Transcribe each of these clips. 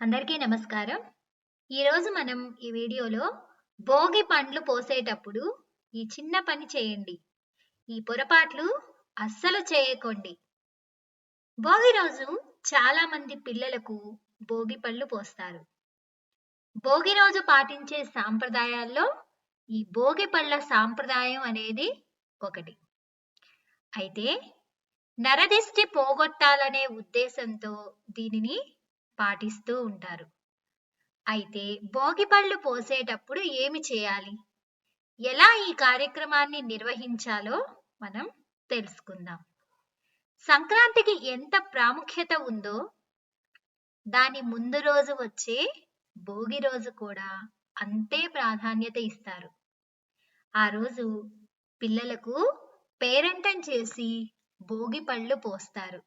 అందరికీ నమస్కారం. ఈరోజు మనం ఈ వీడియోలో భోగి పండ్లు పోసేటప్పుడు ఈ చిన్న పని చేయండి. ఈ పొరపాట్లు అస్సలు చేయకండి. భోగి రోజు చాలా మంది పిల్లలకు భోగి పళ్ళు పోస్తారు. భోగి రోజు పాటించే సాంప్రదాయాల్లో ఈ భోగి పళ్ళ సాంప్రదాయం అనేది ఒకటి. అయితే నరదిష్టి పోగొట్టాలనే ఉద్దేశంతో దీనిని పాటిస్తూ ఉంటారు. అయితే భోగిపళ్ళు పోసేటప్పుడు ఏమి చేయాలి? ఎలా ఈ కార్యక్రమాన్ని నిర్వహించాలో మనం తెలుసుకుందాం. సంక్రాంతికి ఎంత ప్రాముఖ్యత ఉందో దాని ముందు రోజు వచ్చే భోగి రోజు కూడా అంతే ప్రాధాన్యత ఇస్తారు. ఆ రోజు పిల్లలకు పేరంటం చేసి భోగి పళ్ళు పోస్తారు.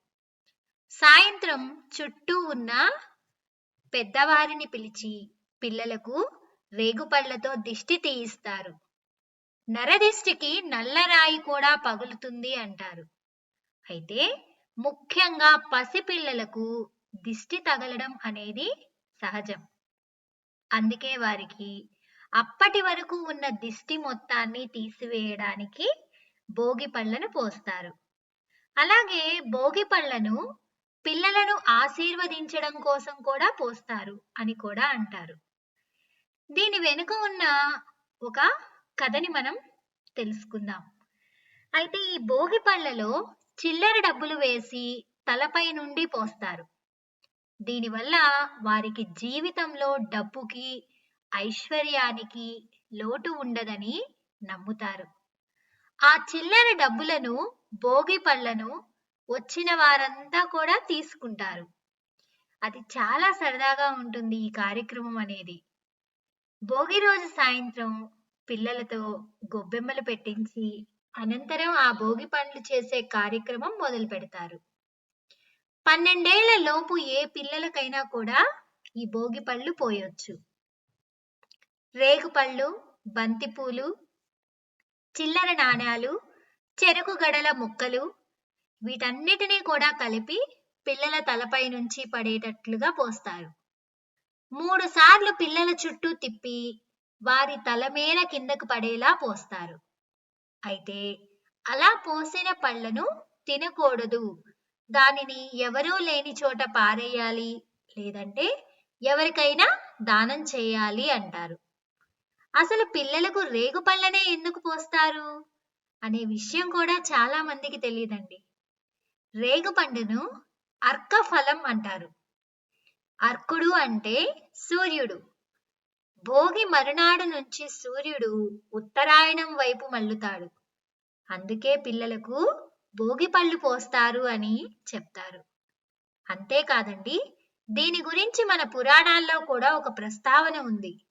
సాయంత్రం చుట్టూ ఉన్న పెద్దవారిని పిలిచి పిల్లలకు రేగుపళ్ళతో దిష్టి తీయిస్తారు. నరదిష్టికి నల్లరాయి కూడా పగులుతుంది అంటారు. అయితే ముఖ్యంగా పసిపిల్లలకు దిష్టి తగలడం అనేది సహజం. అందుకే వారికి అప్పటి వరకు ఉన్న దిష్టి మొత్తాన్ని తీసివేయడానికి భోగి పళ్ళను పోస్తారు. అలాగే భోగి పళ్ళను పిల్లలను ఆశీర్వదించడం కోసం కూడా పోస్తారు అని కూడా అంటారు. దీని వెనుక ఉన్న ఒక కథని మనం తెలుసుకుందాం. అయితే ఈ భోగి పళ్ళలో చిల్లర డబ్బులు వేసి తలపై నుండి పోస్తారు. దీనివల్ల వారికి జీవితంలో డబ్బుకి ఐశ్వర్యానికి లోటు ఉండదని నమ్ముతారు. ఆ చిల్లర డబ్బులను భోగి పళ్ళను వచ్చిన వారంతా కూడా తీసుకుంటారు. అది చాలా సరదాగా ఉంటుంది ఈ కార్యక్రమం అనేది. భోగి రోజు సాయంత్రం పిల్లలతో గొబ్బెమ్మలు పెట్టించి అనంతరం ఆ భోగి పండ్లు చేసే కార్యక్రమం మొదలు పెడతారు. పన్నెండేళ్ళ లోపు ఏ పిల్లలకైనా కూడా ఈ భోగి పళ్ళు పోయొచ్చు. రేగుపళ్ళు బంతిపూలు చిల్లర నాణాలు చెరుకు గడల ముక్కలు వీటన్నిటినీ కూడా కలిపి పిల్లల తలపై నుంచి పడేటట్లుగా పోస్తారు. మూడు సార్లు పిల్లల చుట్టూ తిప్పి వారి తల మీద కిందకు పడేలా పోస్తారు. అయితే అలా పోసిన పళ్ళను తినకూడదు. దానిని ఎవరూ లేని చోట పారేయాలి లేదంటే ఎవరికైనా దానం చేయాలి అంటారు. అసలు పిల్లలకు రేగు పళ్ళనే ఎందుకు పోస్తారు? అనే విషయం కూడా చాలా మందికి తెలియదండి. రేగు పండును అర్క ఫలం అంటారు. అర్కుడు అంటే సూర్యుడు. భోగి మరునాడు నుంచి సూర్యుడు ఉత్తరాయణం వైపు మల్లుతాడు అందుకే పిల్లలకు భోగి పళ్ళు పోస్తారు అని చెప్తారు. అంతేకాదండి దీని గురించి మన పురాణాల్లో కూడా ఒక ప్రస్తావన ఉంది.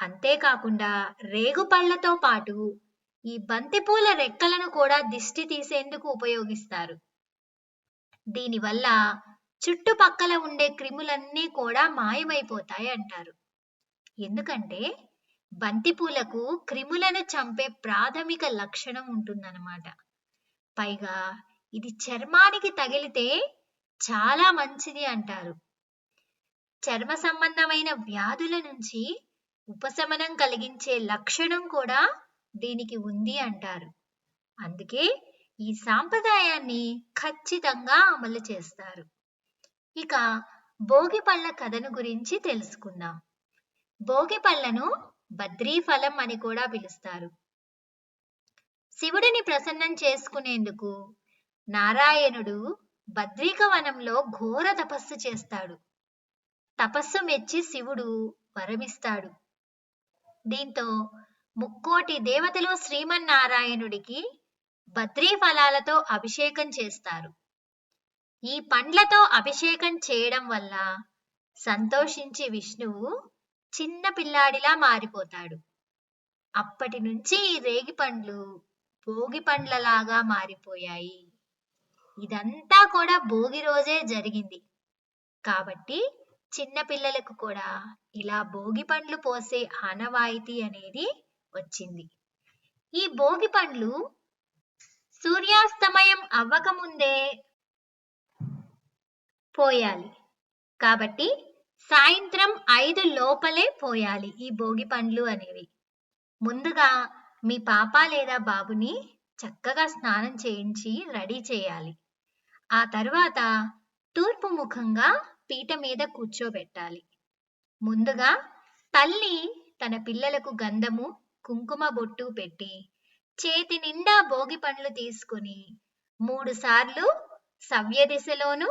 అంతేకాకుండా రేగు పళ్ళతో పాటు ఈ బంతిపూల రెక్కలను కూడా దిష్టి తీసేందుకు ఉపయోగిస్తారు. దీనివల్ల చుట్టుపక్కల ఉండే క్రిములన్నీ కూడా మాయమైపోతాయి అంటారు. ఎందుకంటే బంతిపూలకు క్రిములను చంపే ప్రాథమిక లక్షణం ఉంటుందన్నమాట. పైగా ఇది చర్మానికి తగిలితే చాలా మంచిది అంటారు. చర్మ సంబంధమైన వ్యాధుల నుంచి ఉపశమనం కలిగించే లక్షణం కూడా దీనికి ఉంది అంటారు. అందుకే ఈ సాంప్రదాయాన్ని ఖచ్చితంగా అమలు చేస్తారు. ఇక భోగి పళ్ళ కథను గురించి తెలుసుకుందాం. భోగి పళ్ళను బద్రీఫలం అని కూడా పిలుస్తారు. శివుడిని ప్రసన్నం చేసుకునేందుకు నారాయణుడు బద్రీకవనంలో ఘోర తపస్సు చేస్తాడు. తపస్సు మెచ్చి శివుడు వరమిస్తాడు. దీంతో ముక్కోటి దేవతలు శ్రీమన్నారాయణుడికి బద్రీ ఫలాలతో అభిషేకం చేస్తారు. ఈ పండ్లతో అభిషేకం చేయడం వల్ల సంతోషించి విష్ణువు చిన్న పిల్లాడిలా మారిపోతాడు. అప్పటి నుంచి ఈ రేగి పండ్లు భోగి పండ్లలాగా మారిపోయాయి. ఇదంతా కూడా భోగి రోజే జరిగింది. కాబట్టి చిన్న పిల్లలకు కూడా ఇలా భోగి పండ్లు పోసే ఆనవాయితీ అనేది వచ్చింది. ఈ భోగి పండ్లు సూర్యాస్తమయం అవ్వకముందే పోయాలి. కాబట్టి సాయంత్రం ఐదు లోపలే పోయాలి ఈ భోగి పండ్లు అనేవి. ముందుగా మీ పాప లేదా బాబుని చక్కగా స్నానం చేయించి రెడీ చేయాలి. ఆ తర్వాత తూర్పు ముఖంగా పీట మీద కూర్చోబెట్టాలి. ముందుగా తల్లి తన పిల్లలకు గంధము కుంకుమ బొట్టు పెట్టి చేతి నిండా భోగి పండ్లు తీసుకుని మూడు సార్లు సవ్య దిశలోను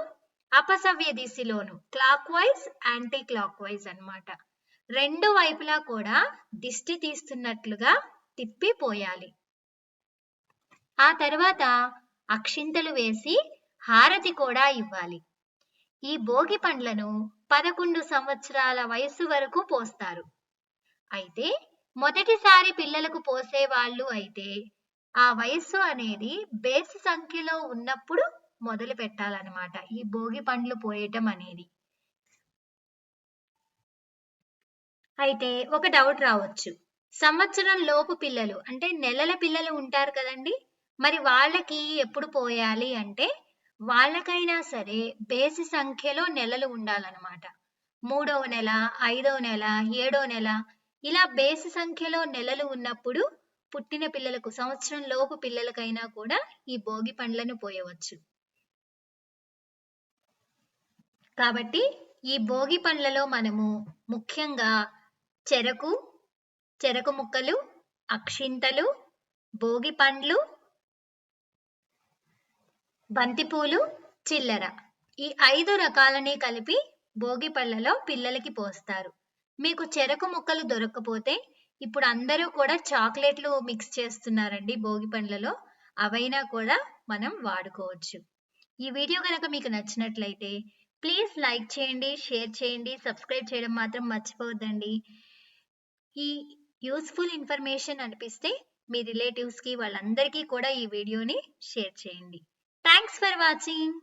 అపసవ్య దిశలోను clockwise anticlockwise అన్నమాట. రెండు వైపులా కూడా దిష్టి తీస్తున్నట్లుగా తిప్పిపోయాలి ఆ తర్వాత అక్షింతలు వేసి హారతి కూడా ఇవ్వాలి. ఈ భోగి పండ్లను పదకొండు సంవత్సరాల వయసు వరకు పోస్తారు. అయితే మొదటిసారి పిల్లలకు పోసే వాళ్ళు అయితే ఆ వయస్సు అనేది బేసి సంఖ్యలో ఉన్నప్పుడు మొదలు పెట్టాలన్నమాట. ఈ భోగి పండ్లు పోయటం అనేది. అయితే ఒక డౌట్ రావచ్చు. సంవత్సరం లోపు పిల్లలు అంటే నెలల పిల్లలు ఉంటారు కదండి. మరి వాళ్ళకి ఎప్పుడు పోయాలి అంటే వాళ్ళకైనా సరే బేసి సంఖ్యలో నెలలు ఉండాలన్నమాట. మూడవ నెల ఐదవ నెల ఏడో నెల ఇలా బేసి సంఖ్యలో నెలలు ఉన్నప్పుడు పుట్టిన పిల్లలకు సంవత్సరం లోపు పిల్లలకైనా కూడా ఈ భోగి పండ్లను పోయవచ్చు. కాబట్టి ఈ భోగి పండ్లలో మనము ముఖ్యంగా చెరకు చెరకు ముక్కలు అక్షింతలు భోగి పండ్లు బంతిపూలు చిల్లర. ఈ ఐదు రకాలని కలిపి భోగి పళ్ళలో పిల్లలకి పోస్తారు. మీకు చెరకు ముక్కలు దొరకకపోతే ఇప్పుడు అందరూ కూడా చాక్లెట్లు మిక్స్ చేస్తున్నారండి భోగి పండ్లలో. అవైనా కూడా మనం వాడుకోవచ్చు. ఈ వీడియో కనుక మీకు నచ్చినట్లయితే ప్లీజ్ లైక్ చేయండి షేర్ చేయండి సబ్స్క్రైబ్ చేయడం మాత్రం మర్చిపోవద్దండి. ఈ యూస్ఫుల్ ఇన్ఫర్మేషన్ అనిపిస్తే మీ రిలేటివ్స్కి వాళ్ళందరికీ కూడా ఈ వీడియోని షేర్ చేయండి. Thanks for watching.